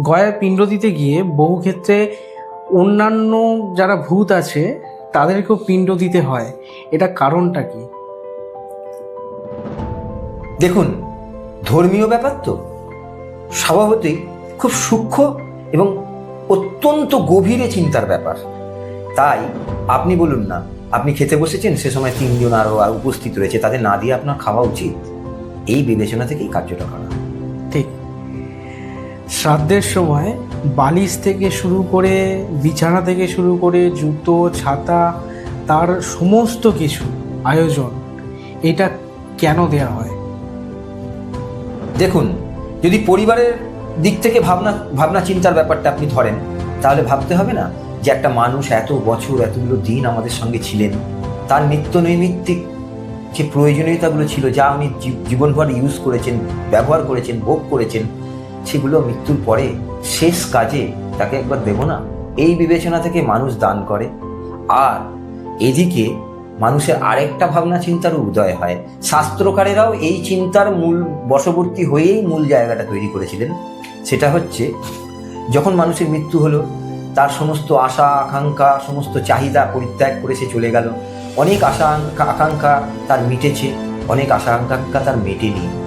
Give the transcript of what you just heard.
গয়ায় পিণ্ড দিতে গিয়ে বহু ক্ষেত্রে অন্যান্য যারা ভূত আছে তাদেরকেও পিণ্ড দিতে হয়। এটা কারণটা কি? দেখুন ধর্মীয় ব্যাপার তো। স্বভাবতই খুব সূক্ষ্ম এবং অত্যন্ত গভীরে চিন্তার ব্যাপার। তাই আপনি বলুন না আপনি খেতে বসেছেন সে সময় তিনজন আরও আর উপস্থিত রয়েছে তাদের না দিয়ে আপনার খাওয়া উচিত। এই বিবেচনা থেকেই কার্যটা করা। ঠিক। শ্রাদ্ধের সময় বালিশ থেকে শুরু করে বিছানা থেকে শুরু করে জুতো, ছাতা, তার সমস্ত কিছু আয়োজন এটা কেন দেয়া হয়? দেখুন, যদি পরিবারের দিক থেকে ভাবনা ভাবনা চিন্তার ব্যাপারটা আপনি ধরেন, তাহলে ভাবতে হবে না যে একটা মানুষ এত বছর, এতগুলো দিন আমাদের সঙ্গে ছিলেন। তার নিত্য নৈমিত্তিক যে প্রয়োজনীয়তাগুলো ছিল, যা উনি জীবনভর ইউজ করেছেন, ব্যবহার করেছেন, ভোগ করেছেন সেগুলো মৃত্যুর পরে শেষ কাজে তাকে একবার দেব না? এই বিবেচনা থেকে মানুষ দান করে। আর এদিকে মানুষের আরেকটা ভাবনা চিন্তারও উদয় হয়। শাস্ত্রকারেরাও এই চিন্তার মূল বশবর্তী হয়েই মূল জায়গাটা তৈরি করেছিলেন। সেটা হচ্ছে, যখন মানুষের মৃত্যু হলো, তার সমস্ত আশা, আকাঙ্ক্ষা, সমস্ত চাহিদা পরিত্যাগ করে সে চলে গেল। অনেক আশা, আকাঙ্ক্ষা- তার মিটেছে, অনেক আশা, আকাঙ্ক্ষা তার মেটেনি।